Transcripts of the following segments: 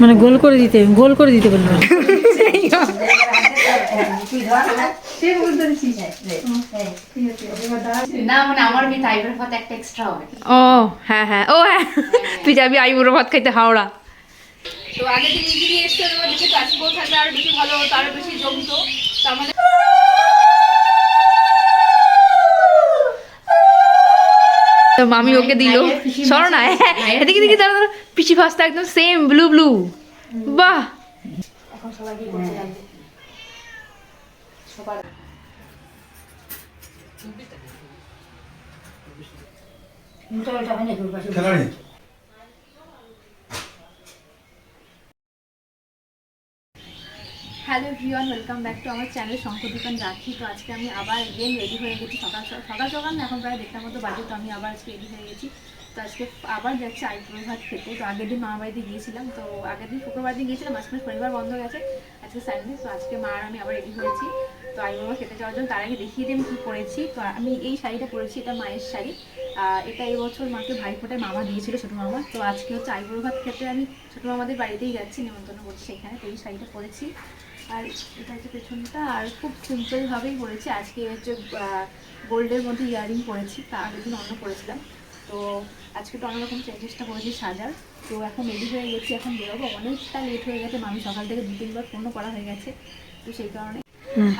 মানে গোল করে দিতে গোল করে দিতে বলল না। মানে ও হ্যাঁ হ্যাঁ ও হ্যাঁ। তুই যাবি আইবুড়ো ভাত খাইতে হাওড়া। তো আগে থেকে ইজিলি এসছে ওর দিকে কাশবো থাকলে আরও বেশি ভালো হতো আরও বেশি জমতো। তো আমাদের তো মামি ওকে দিল। সরো না হ্যাঁ, এদিকে দেখি তারা পিচি ভাসটা একদম সেম ব্লু ব্লু বাহ। এখন সবাইকে করতে লাগবে সবার খেলা নেই hello V one welcome back to আমার চ্যানেল শঙ্কর রাখি। তো আজকে আমি আবার গেম রেডি হয়ে গেছি সকাল সকাল। সকাল না, এখন প্রায় দেড়টার মতো বাজে, তো আমি আবার আজকে রেডি হয়ে গেছি। তো আজকে আবার যাচ্ছি আইপুরো ভাত খেতে তো আগের দিন মামা বাড়িতে গিয়েছিলাম। তো আগের দিন শুক্রবার দিন গিয়েছিলাম মাঝখানে শনিবার বন্ধ গেছে, আজকে সানডে তো আজকে মা আর আমি আবার রেডি হয়েছি। তো আইবুড়ো খেতে যাওয়ার জন্য তার আগে দেখিয়ে দিই আমি কী পরেছি। তো আমি এই শাড়িটা পরেছি, এটা মায়ের শাড়ি। এটা এই বছর মাকে ভাইফোঁটায় মামা দিয়েছিল ছোটো মামা। তো আজকে হচ্ছে আইবুড়ো ভাত খেতে আমি ছোটো মামাদের বাড়িতেই যাচ্ছি, নিমন্ত্রণ করছি সেখানে। তো এই শাড়িটা পরেছি। আর এটা হচ্ছে পেছনটা, আর খুব সিম্পলভাবেই পরেছি আজকে হচ্ছে গোল্ডের মধ্যে ইয়ারিং পরেছি তার দিন অন্য পরেছিলাম তো আজকে তো অন্যরকম চেষ্টা করেছি সাজার। তো এখন রেডি হয়ে গেছি, এখন বেরোবো। অনেকটা লেট হয়ে গেছে, মামি সকাল থেকে দু তিনবার ফোনও করা হয়ে গেছে। তো সেই কারণে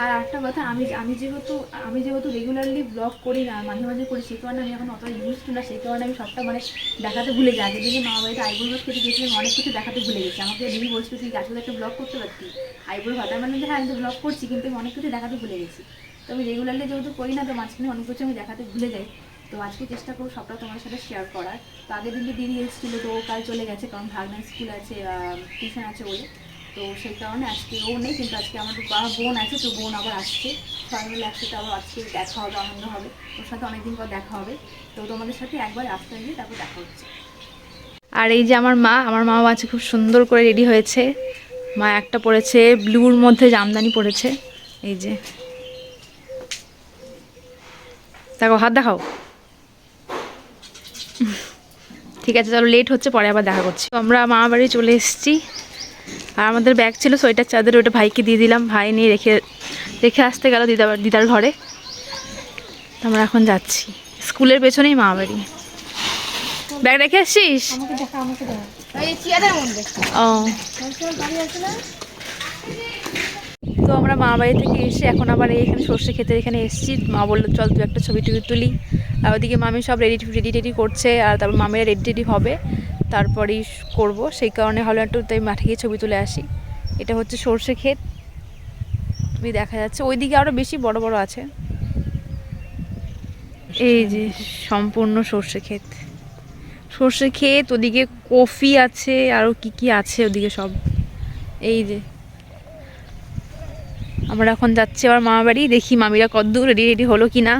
আর একটা কথা, আমি আমি যেহেতু আমি যেহেতু রেগুলারলি ব্লগ করি না, মাঝে মাঝে করি, সেই কারণে আমি এখন অত ইউজ টু না, সেই কারণে আমি সবটা মানে দেখাতে ভুলে যাই। আগের দিনে মা বাড়িতে আইবুড়ো ভাত খেতে গিয়েছিলাম, অনেক কিছু দেখাতে ভুলে গেছি। আমাকে দিদি বলছিল, তুই আসলে একটা ব্লগ করতে পারতি? আইবুড়ো ভাত বললাম হ্যাঁ আমি তো ব্লগ করছি, কিন্তু আমি অনেক কিছু দেখাতে ভুলে গেছি। তো আমি রেগুলারলি যেহেতু করি না, তো মাঝখানে অনেক কিছু আমি দেখাতে ভুলে যাই। তো আজকে চেষ্টা করব সবটা তোমার সাথে শেয়ার করার। তো আগের দিন যে দিদি এসেছিল, তো ও কাল চলে গেছে, কারণ ভাগনার স্কুল আছে টিউশন আছে বলে তো সেই কারণে আজকে ও নেই, কিন্তু আজকে আমাদের বা- বোন আছে, তো বোন আবার আসছে। সবাই মিলে একসাথে আবার আজকে দেখা হবে, আনন্দ হবে। ওর সাথে অনেকদিন পর দেখা হবে। তো তোমাদের সাথে একবার আসতে গিয়ে তারপর দেখা হচ্ছে। আর এই যে আমার মা আমার মা আছে খুব সুন্দর করে রেডি হয়েছে। মা একটা পরেছে ব্লুর মধ্যে জামদানি পরেছে এই যে। দেখো, হাত দেখাও। ঠিক আছে, চলো লেট হচ্ছে, পরে আবার দেখা করছি। আমরা মা বাড়ি চলে এসেছি। আর আমাদের ব্যাগ ছিল সোয়েটার চাদর ওটা ভাইকে দিয়ে দিলাম। ভাই নিয়ে রেখে রেখে আসতে গেল দিদা দিদার ঘরে। আমরা এখন যাচ্ছি। স্কুলের পেছনেই মা বাড়ি। ব্যাগ রেখে আসছিস? ও। তো আমরা মা বাড়ি থেকে এসে এখন আবার এখানে সর্ষে খেতে এখানে এসেছি। মা বলল চল তুই একটা ছবি টবি তুলি। আর ওদিকে মামি সব রেডি রেডি টেডি করছে আর তারপর মামিরা রেডি টেডি হবে। তারপরেই করব। সেই কারণে হলো একটু তাই মাঠে গিয়ে ছবি তুলে আসি। এটা হচ্ছে সর্ষে ক্ষেত। তুমি দেখা যাচ্ছে। ওইদিকে আরও বেশি বড় বড় আছে। এই যে সম্পূর্ণ সর্ষে ক্ষেত। সর্ষে ক্ষেত, ওদিকে কফি আছে আরও কি কি আছে ওদিকে সব। এই যে। আমরা এখন যাচ্ছি আবার মামা বাড়ি। দেখি মামিরা কদ্দূর রেডি রেডি হলো কি না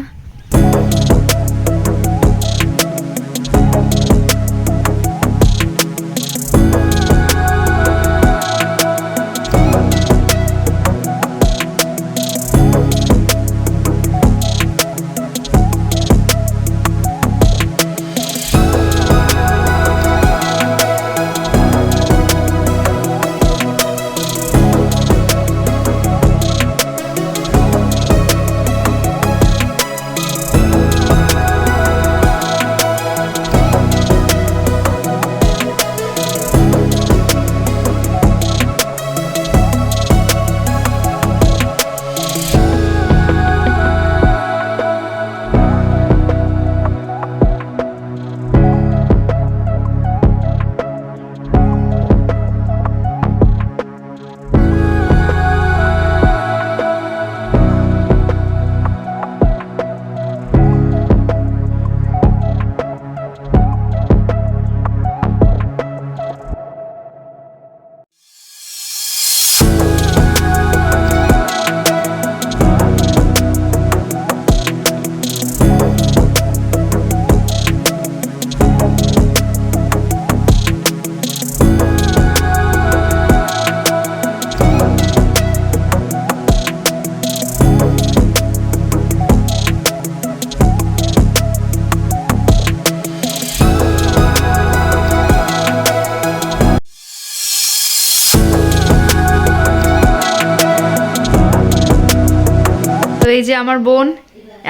আমার বোন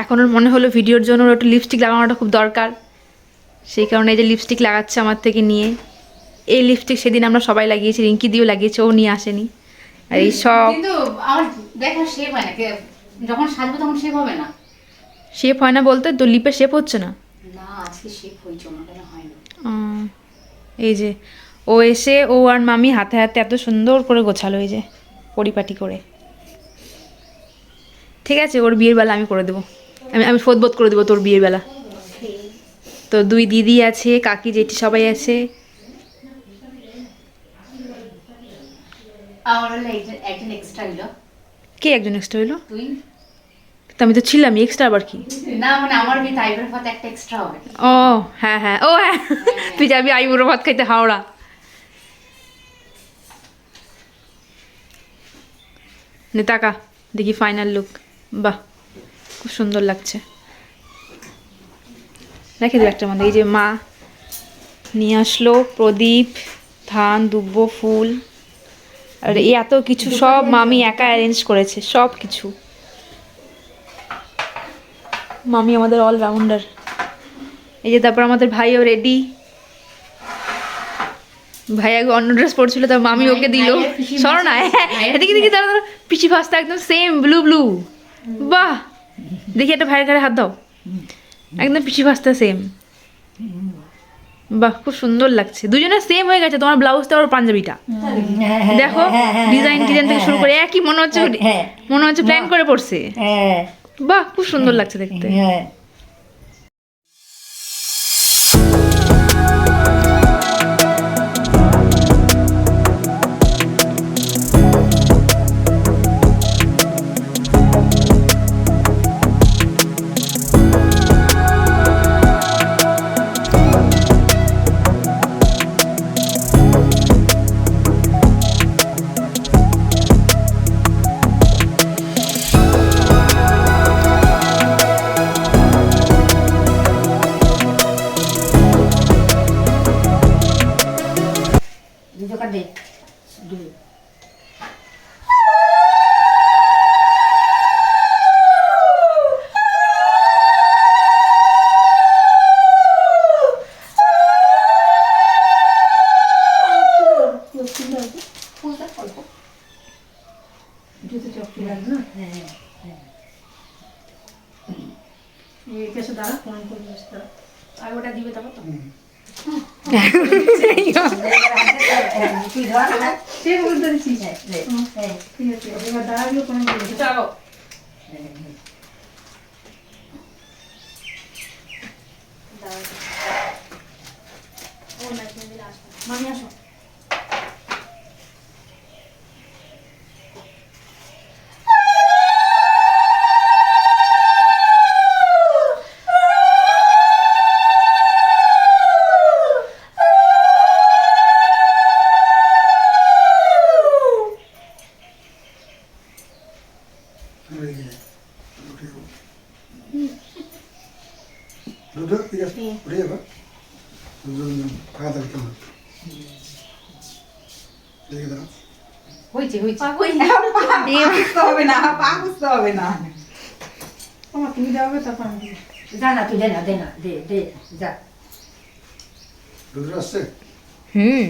এখন ওর মনে হলো ভিডিওর জন্য ওর একটু লিপস্টিক লাগানোটা খুব দরকার। সেই কারণে এই যে লিপস্টিক লাগাচ্ছে আমার থেকে নিয়ে। এই লিপস্টিক সেদিন আমরা সবাই লাগিয়েছি রিঙ্কি দিয়েও লাগিয়েছে ও নিয়ে আসেনি। আর এই সব শেপ হয় না যখন সাজবো তখন শেপ হবে না। শেপ হয় না বলতে তো লিপে শেপ হচ্ছে না? এই যে ও এসে ও আর মামি হাতে হাতে এত সুন্দর করে গোছালো এই যে পরিপাটি করে। ঠিক আছে ওর বিয়ের বেলা আমি করে দেবো। আমি আমি ফোদবোধ করে দেবো তোর বিয়ের বেলা। তো দুই দিদি আছে কাকি জেঠি সবাই আছে। কে একজন এক্সট্রা হইল? তুই? তো আমি তো ছিলাম এক্সট্রা আবার কি? না মানে আমার বিয়ে আইবার ভাত একটা এক্সট্রা হবে। ও হ্যাঁ হ্যাঁ ও হ্যাঁ। তুই যাবি আইবুড়ো ভাত খাইতে হাওড়া। নে তাকা দেখি ফাইনাল লুক বাহ খুব সুন্দর লাগছে। রেখে দেবো একটা মধ্যে এই যে মা নিয়ে আসলো প্রদীপ ধান দুব্ব ফুল। আর এই এত কিছু সব মামি একা অ্যারেঞ্জ করেছে সব কিছু। মামি আমাদের অলরাউন্ডার এই যে তারপর আমাদের ভাইও রেডি ভাই আগে অন্য ড্রেস পরছিল তার মামি ওকে দিল। সরো না এদিকে দেখি তারা পিসি ফাস্তা একদম সেম ব্লু ব্লু বাহ! দেখি একটা ভাইয়ের ঘাড়ে হাত দাও। একদম পিসি ভাস্তা সেম বাহ খুব সুন্দর লাগছে। দুজনে সেম হয়ে গেছে তোমার ব্লাউজটা আর পাঞ্জাবিটা। দেখো ডিজাইন ডিজাইন থেকে শুরু করে একই মনে হচ্ছে হ্যাঁ। মনে হচ্ছে প্ল্যান করে পড়ছে। হ্যাঁ। বাহ খুব সুন্দর লাগছে দেখতে। হয়েছে হয়েছে। হবে না পা বুঝতে হবে না। আমার তুমি যাবে তারপর আমি দিবো। যা না তুই দে না দে না দে দে যা। দুটো আসছে? হুম।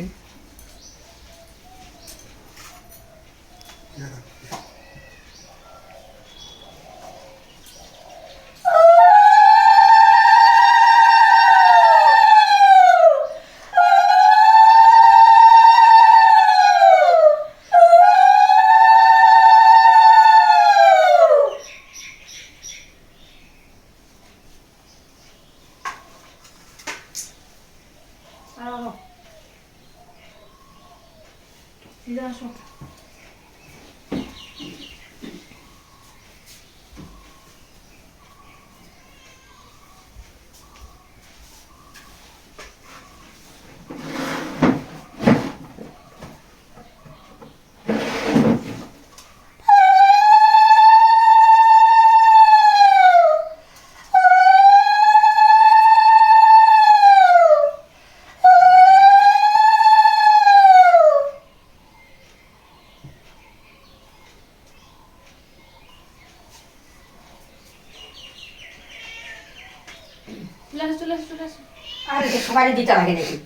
আর সবাই দিতে লাগে নাকি?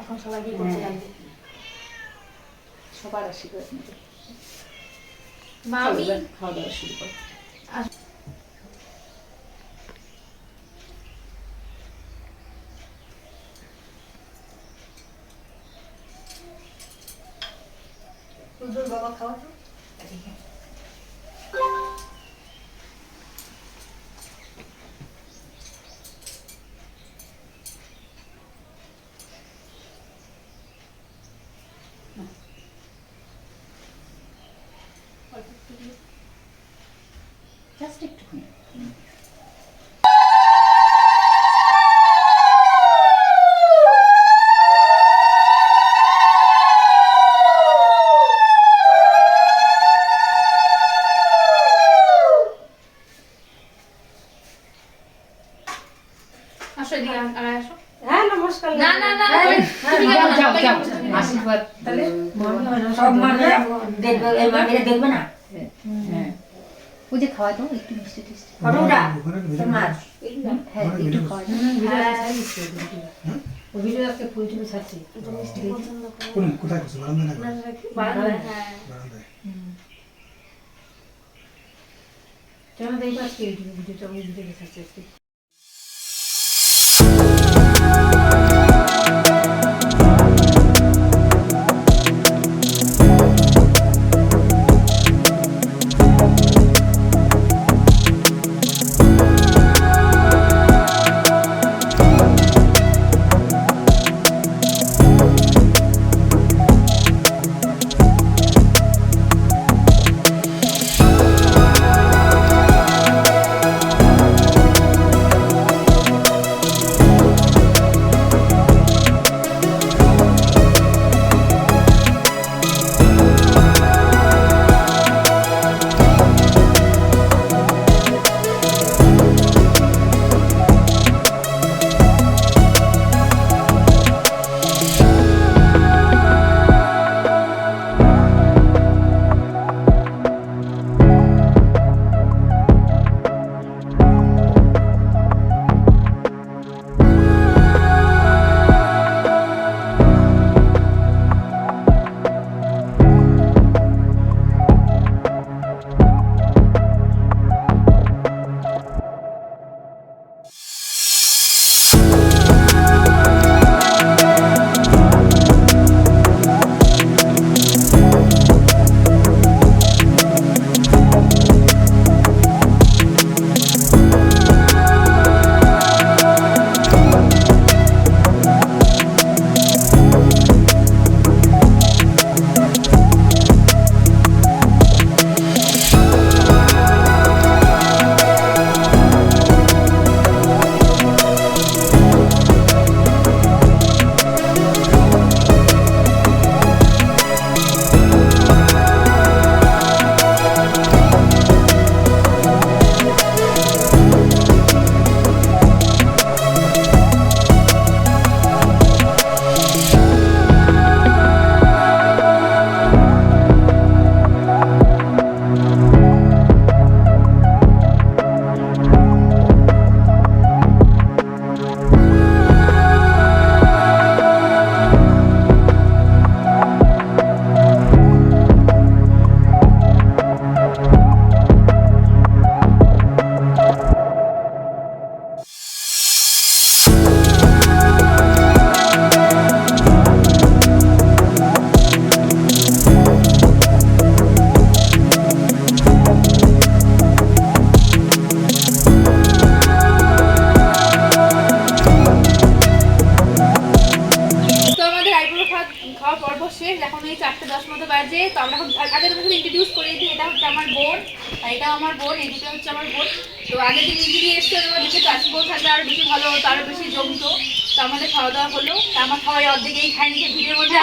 এখন সবাইকে করতে লাগবে সবার আশীর্বাদ নিতে মামি? খাওয়া দাওয়া শুরু করো। বাবা খাওয়া তো আসো এদিকে আর আসো। হ্যাঁ নমস্কার। না না না তুমি যাও, যাও, সবাইকে যাও। বসে তুমি আশীর্বাদ। তাহলে সব মানে দেখবে এই মামিরা দেখবে না? হ্যাঁ ওই যে খাওয়া দাও একটু মিষ্টি টিষ্টি ফটোটা ওখানে ভিডিও তোমার হ্যাঁ ভিডিও কোন কোথায় করছ? বারান্দা না বারান্দায়, হ্যাঁ। বারান্দায়। তো ইঞ্জিনি এসছে ওরা দেখে থাকলে আরও বেশি ভালো হতো, আরও বেশি জমতো। তো আমাদের খাওয়া দাওয়া হলো। তা আমার খাওয়াই অর্ধেক এই খাই যে ভিডিওর মধ্যে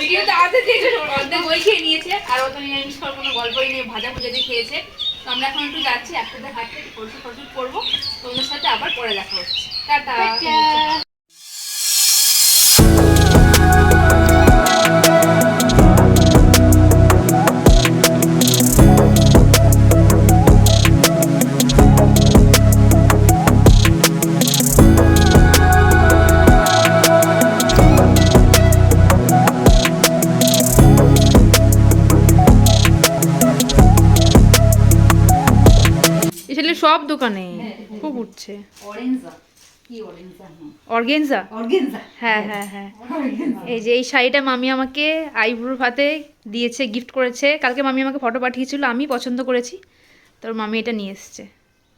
ভিডিওতে আছে যে অর্ধেক ওই খেয়ে নিয়েছে, আর অত নিরামিষ খাওয়ার কোনো গল্পই নিয়ে ভাজা ভুজা দিয়ে খেয়েছে। তো আমরা এখন একটু যাচ্ছি, একসাথে হাঁটতে ফটো ফটো করব। তোমাদের সাথে আবার পরে দেখা হচ্ছে। টাটা। দোকানে? খুব উঠছে। হ্যাঁ অর্গেনজা অর্গেনজা হ্যাঁ হ্যাঁ হ্যাঁ। এই যে এই শাড়িটা মামি আমাকে আইব্রোর হাতে দিয়েছে গিফট করেছে। কালকে মামি আমাকে ফটো পাঠিয়েছিল আমি পছন্দ করেছি। তোর মামি এটা নিয়ে এসছে।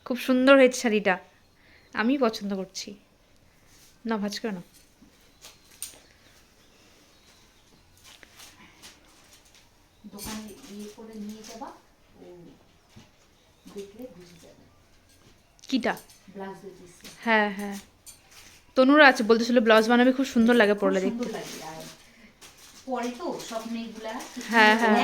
খুব সুন্দর হয়েছে শাড়িটা। আমি পছন্দ করছি। না ভাজ কেন দোকানে ইয়ে করে নিয়ে যাবা দেখলে বুঝে যাবে। কিটা? হ্যাঁ হ্যাঁ। তনুর আছে বলতেছিল ব্লাউজ বানাবে খুব সুন্দর লাগে পরলে দেখতে। হ্যাঁ, হ্যাঁ।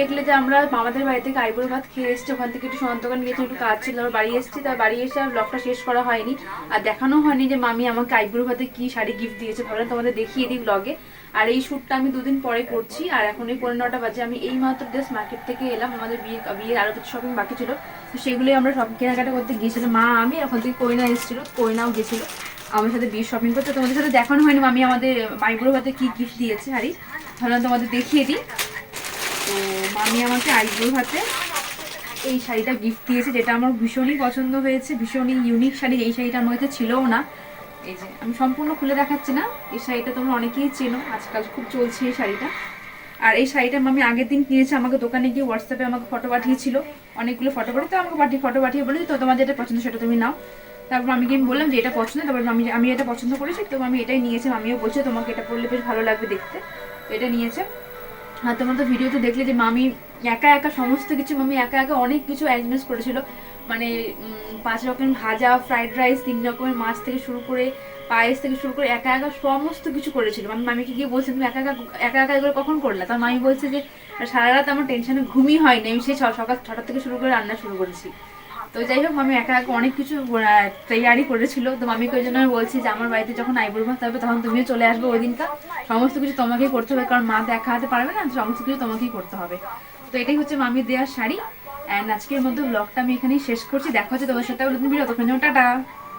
দেখলে যে আমরা মামাদের বাড়ি থেকে আইবুড়ো ভাত খেয়ে এসেছি, ওখান থেকে একটু সোনার দোকান গিয়েছি একটু কাজ ছিল বাড়ি এসেছি তার বাড়ি এসে আর ব্লগটা শেষ করা হয়নি। আর দেখানো হয়নি যে মামি আমাকে আইবুড়ো ভাতে কি শাড়ি গিফট দিয়েছে, ভাবলাম তোমাদের দেখিয়ে দিই ব্লগে আর এই শ্যুটটা আমি দুদিন পরে করছি, আর এখন এই পনেরো নটা বাজে, আমি এই মাত্র জাস্ট মার্কেট থেকে এলাম, আমাদের বিয়ে, বিয়ের আরও কিছু শপিং বাকি ছিল। তো সেগুলোই আমরা সব কেনাকাটা করতে গিয়েছিলাম। মা, আমি এখন থেকে কইনা এসেছিল, কইনাও গেছিল আমার সাথে বিয়ের শপিং করতে তোমাদের সাথে দেখানো হয়নি মামি আমাদের আইবুড়ো ভাতে কি গিফট দিয়েছে, হারি। ভাবলাম তোমাদের দেখিয়ে দিই। তো মামি আমাকে আইব্রোর হাতে এই শাড়িটা গিফট দিয়েছে, যেটা আমার ভীষণই পছন্দ হয়েছে, ভীষণই ইউনিক শাড়ি, এই শাড়িটা আমার কাছে ছিলও না। এই যে, আমি সম্পূর্ণ খুলে দেখাচ্ছি না, এই শাড়িটা তোমরা অনেকেই চেনো, আজকাল খুব চলছে এই শাড়িটা। আর এই শাড়িটা আমি আগের দিন কিনেছি, আমাকে দোকানে গিয়ে হোয়াটসঅ্যাপে আমাকে ফটো পাঠিয়েছিল, অনেকগুলো ফটো পাঠিয়ে, তো আমাকে পাঠিয়ে ফটো পাঠিয়ে বলেছি, তো তোমার যেটা পছন্দ, সেটা তুমি নাও। তারপর আমি আমি বললাম যে, এটা পছন্দ? তারপর আমি আমি এটা পছন্দ করেছি, তো আমি এটাই নিয়েছি। আমিও বলছি, তোমাকে এটা পরলে বেশ ভালো লাগবে দেখতে। এটা নিয়েছে। আর তোমার তো ভিডিওতে দেখলে যে মামি একা একা সমস্ত কিছু, মামি একা একা অনেক কিছু অ্যারেঞ্জমেন্টস করেছিল। মানে পাঁচ রকমের ভাজা ফ্রাইড রাইস তিন রকমের মাছ থেকে শুরু করে, পায়েস থেকে শুরু করে একা একা সমস্ত কিছু করেছিল। মানে মামিকে গিয়ে বলছে, তুমি একা একা একা একা কখন করলে? তার মামি বলছে যে, সারা রাত আমার টেনশনে ঘুমই হয়নি, আমি সেই সকাল ছটা থেকে শুরু করে রান্না শুরু করেছি। তো যাই হোক, মামি একা একা অনেক কিছু তৈরি করেছিল। তো মামিকে ওই জন্য আমি বলছি যে, আমার বাড়িতে যখন আইবুড়ো ভাত হবে, তখন তুমিও চলে আসবে ওই দিনটা সমস্ত কিছু তোমাকেই করতে হবে, কারণ মা দেখা হতে পারবে না, সমস্ত কিছু তোমাকেই করতে হবে। তো এটাই হচ্ছে মামি দেওয়ার শাড়ি। অ্যান্ড আজকের মধ্যে ব্লগটা আমি এখানেই শেষ করছি। দেখা হচ্ছে তোমার সাথে তখন টাটা।